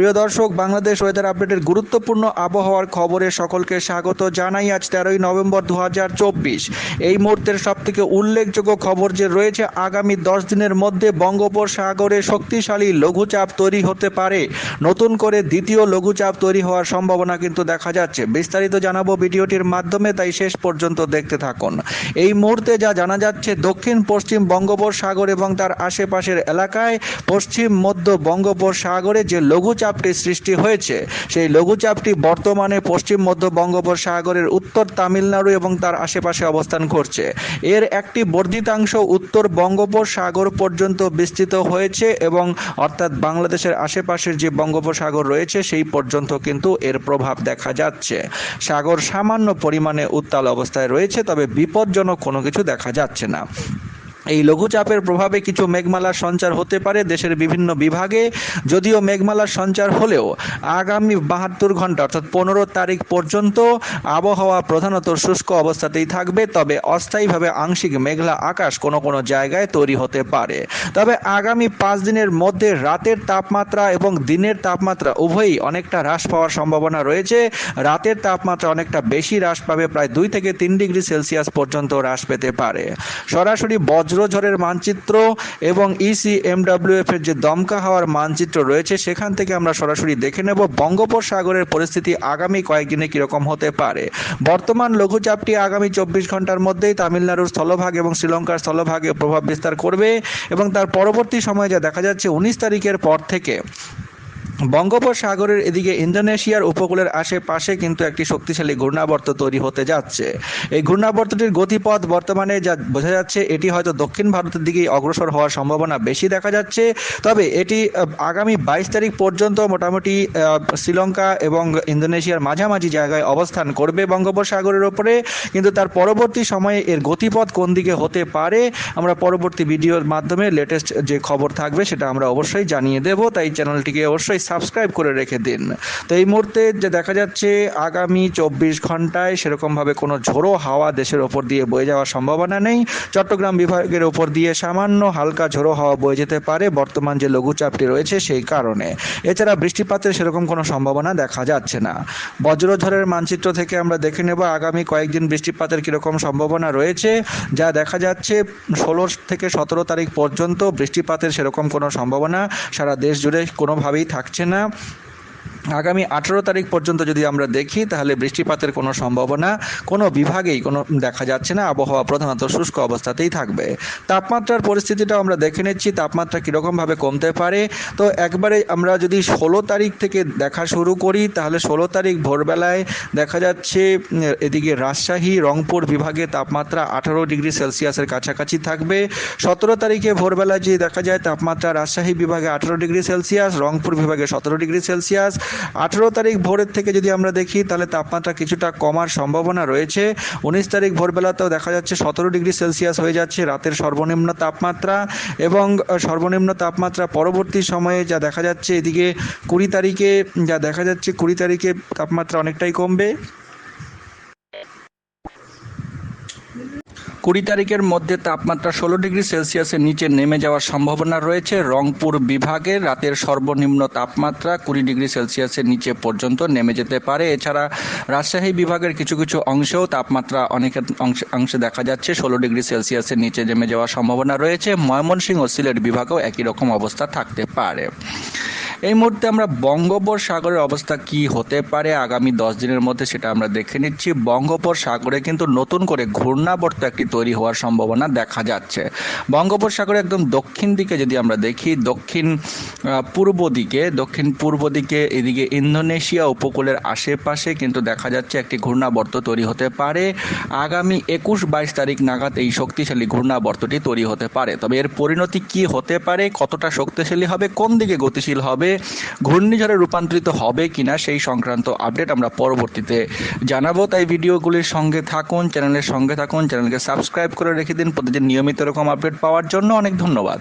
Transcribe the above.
প্রিয় দর্শক, বাংলাদেশ ওয়েদার আপডেটের গুরুত্বপূর্ণ আবহাওয়ার খবরে সকলকে স্বাগত জানাই আজ তেরোই নভেম্বর দু হাজার চব্বিশ। এই মুহূর্তের সবথেকে উল্লেখযোগ্য খবর যে রয়েছে, আগামী দশ দিনের মধ্যে বঙ্গোপসাগরে শক্তিশালী লঘুচাপ তৈরি হতে পারে। নতুন করে দ্বিতীয় লঘুচাপ তৈরি হওয়ার সম্ভাবনা কিন্তু দেখা যাচ্ছে। বিস্তারিত জানাব ভিডিওটির মাধ্যমে, তাই শেষ পর্যন্ত দেখতে থাকুন। এই মুহূর্তে যা জানা যাচ্ছে, দক্ষিণ পশ্চিম বঙ্গোপসাগর এবং তার আশেপাশের এলাকায় পশ্চিম মধ্য বঙ্গোপসাগরে যে লঘুচাপটি সৃষ্টি হয়েছে। সেই লঘুচাপটি বর্তমানে পশ্চিম মধ্য বঙ্গোপসাগরের উত্তর তামিলনাড়ু এবং তার আশেপাশে অবস্থান করছে। এর একটি বর্ধিতাংশ উত্তর বঙ্গোপসাগর পর্যন্ত বিস্তৃত হয়েছে এবং অর্থাৎ বাংলাদেশের আশেপাশের যে বঙ্গোপসাগর রয়েছে সেই পর্যন্ত কিন্তু এর প্রভাব দেখা যাচ্ছে। সাগর সামান্য পরিমাণে উত্তাল অবস্থায় রয়েছে, তবে বিপজ্জনক কোনো কিছু দেখা যাচ্ছে না। এই লঘুচাপের প্রভাবে কিছু মেঘমালার সঞ্চার হতে পারে দেশের বিভিন্ন বিভাগে। যদিও মেঘমালার সঞ্চার হলেও আগামী বাহাত্তর ঘণ্টা অর্থাৎ পনেরো তারিখ পর্যন্ত আবহাওয়া প্রধানত শুষ্ক অবস্থাতেই থাকবে, তবে অস্থায়ীভাবে আংশিক মেঘলা আকাশ কোনো কোনো জায়গায় তৈরি হতে পারে। তবে আগামী পাঁচ দিনের মধ্যে রাতের তাপমাত্রা এবং দিনের তাপমাত্রা উভয়ই অনেকটা হ্রাস পাওয়ার সম্ভাবনা রয়েছে। রাতের তাপমাত্রা অনেকটা বেশি হ্রাস পাবে, প্রায় দুই থেকে তিন ডিগ্রি সেলসিয়াস পর্যন্ত হ্রাস পেতে পারে। সরাসরি বজ্রঝড়ের মানচিত্র এবং ইসিএমডাব্লিউএফ ইসি এর যে দমকা হাওয়ার মানচিত্র রয়েছে, সেখান থেকে আমরা সরাসরি দেখে নেব বঙ্গোপসাগরের পরিস্থিতি আগামী কয়েকদিনে কীরকম হতে পারে। বর্তমান লঘুচাপটি আগামী চব্বিশ ঘণ্টার মধ্যেই তামিলনাড়ুর স্থলভাগ এবং শ্রীলঙ্কার স্থলভাগে প্রভাব বিস্তার করবে এবং তার পরবর্তী সময়ে যা দেখা যাচ্ছে, উনিশ তারিখের পর থেকে। বঙ্গোপসাগরের এদিকে ইন্দোনেশিয়ার উপকূলের আশেপাশে কিন্তু একটি শক্তিশালী ঘূর্ণাবর্ত তৈরি হতে যাচ্ছে। এই ঘূর্ণাবর্তটির গতিপথ বর্তমানে যা বোঝা যাচ্ছে, এটি হয়তো দক্ষিণ ভারতের দিকেই অগ্রসর হওয়ার সম্ভাবনা বেশি দেখা যাচ্ছে। তবে এটি আগামী বাইশ তারিখ পর্যন্ত মোটামুটি শ্রীলঙ্কা এবং ইন্দোনেশিয়ার মাঝামাঝি জায়গায় অবস্থান করবে বঙ্গোপসাগরের ওপরে। কিন্তু তার পরবর্তী সময়ে এর গতিপথ কোন দিকে হতে পারে, আমরা পরবর্তী ভিডিওর মাধ্যমে লেটেস্ট যে খবর থাকবে সেটা আমরা অবশ্যই জানিয়ে দেব। তাই চ্যানেলটিকে অবশ্যই সাবস্ক্রাইব করে রেখে দিন। তো এই মুহূর্তে যে দেখা যাচ্ছে, আগামী চব্বিশ ঘন্টায় সেরকমভাবে কোনো ঝোড়ো হাওয়া দেশের ওপর দিয়ে বয়ে যাওয়ার সম্ভাবনা নেই। চট্টগ্রাম বিভাগের ওপর দিয়ে সামান্য হালকা ঝোড়ো হাওয়া বয়ে যেতে পারে। বর্তমান যে লঘুচাপটি রয়েছে সেই কারণে। এছাড়া বৃষ্টিপাতের সেরকম কোনো সম্ভাবনা দেখা যাচ্ছে না। বজ্রঝড়ের মানচিত্র থেকে আমরা দেখে নেব আগামী কয়েকদিন বৃষ্টিপাতের কীরকম সম্ভাবনা রয়েছে। যা দেখা যাচ্ছে, ষোলো থেকে সতেরো তারিখ পর্যন্ত বৃষ্টিপাতের সেরকম কোনো সম্ভাবনা সারা দেশ জুড়ে কোনোভাবেই থাকছে না আগামী আঠেরো তারিখ পর্যন্ত যদি আমরা দেখি, তাহলে বৃষ্টিপাতের কোনো সম্ভাবনা কোনো বিভাগেই কোনো দেখা যাচ্ছে না। আবহাওয়া প্রধানত শুষ্ক অবস্থাতেই থাকবে। তাপমাত্রার পরিস্থিতিটা আমরা দেখে নিচ্ছি। তাপমাত্রা কীরকমভাবে কমতে পারে? তো একবারে আমরা যদি ষোলো তারিখ থেকে দেখা শুরু করি, তাহলে ষোলো তারিখ ভোরবেলায় দেখা যাচ্ছে এদিকে রাজশাহী, রংপুর বিভাগে তাপমাত্রা আঠারো ডিগ্রি সেলসিয়াসের কাছাকাছি থাকবে। সতেরো তারিখে ভোরবেলায় যে দেখা যায়, তাপমাত্রা রাজশাহী বিভাগে আঠারো ডিগ্রি সেলসিয়াস, রংপুর বিভাগে সতেরো ডিগ্রি সেলসিয়াস। আঠেরো তারিখ ভোরের থেকে যদি আমরা দেখি, তাহলে তাপমাত্রা কিছুটা কমার সম্ভাবনা রয়েছে। উনিশ তারিখ ভোরবেলাতেও দেখা যাচ্ছে সতেরো ডিগ্রি সেলসিয়াস হয়ে যাচ্ছে রাতের সর্বনিম্ন তাপমাত্রা এবং সর্বনিম্ন তাপমাত্রা পরবর্তী সময়ে যা দেখা যাচ্ছে এদিকে কুড়ি তারিখে, যা দেখা যাচ্ছে কুড়ি তারিখে তাপমাত্রা অনেকটাই কমবে। কুড়ি তারিখের মধ্যে তাপমাত্রা ষোলো ডিগ্রি সেলসিয়াসের নিচে নেমে যাওয়ার সম্ভাবনা রয়েছে। রংপুর বিভাগে রাতের সর্বনিম্ন তাপমাত্রা কুড়ি ডিগ্রি সেলসিয়াসের নিচে পর্যন্ত নেমে যেতে পারে। এছাড়া রাজশাহী বিভাগের কিছু কিছু অংশেও তাপমাত্রা অনেক অংশে দেখা যাচ্ছে। ষোলো ডিগ্রি সেলসিয়াসের নিচে নেমে যাওয়ার সম্ভাবনা রয়েছে। ময়মনসিংহ সিলেট বিভাগেও একই রকম অবস্থা থাকতে পারে। এই মুহূর্তে আমরা বঙ্গোপসাগরের অবস্থা কি হতে পারে আগামী দশ দিনের মধ্যে সেটা আমরা দেখে নিচ্ছি। বঙ্গোপসাগরে কিন্তু নতুন করে ঘূর্ণাবর্ত একটি তৈরি হওয়ার সম্ভাবনা দেখা যাচ্ছে। বঙ্গোপসাগরে একদম দক্ষিণ দিকে যদি আমরা দেখি, দক্ষিণ পূর্ব দিকে, দক্ষিণ পূর্ব দিকে, এদিকে ইন্দোনেশিয়া উপকূলের আশেপাশে কিন্তু দেখা যাচ্ছে একটি ঘূর্ণাবর্ত তৈরি হতে পারে। আগামী একুশ বাইশ তারিখ নাগাদ এই শক্তিশালী ঘূর্ণাবর্তটি তৈরি হতে পারে। তবে এর পরিণতি কি হতে পারে, কতটা শক্তিশালী হবে, কোন দিকে গতিশীল হবে ঘূর্ণিঝড়ে রূপান্তরিত হবে কিনা সেই সংক্রান্ত আপডেট আমরা পরবর্তীতে জানাব। তাই ভিডিওগুলির সঙ্গে থাকুন, চ্যানেলের সঙ্গে থাকুন, চ্যানেলকে সাবস্ক্রাইব করে রেখে দিন। প্রতিদিন নিয়মিত এরকম আপডেট পাওয়ার জন্য অনেক ধন্যবাদ।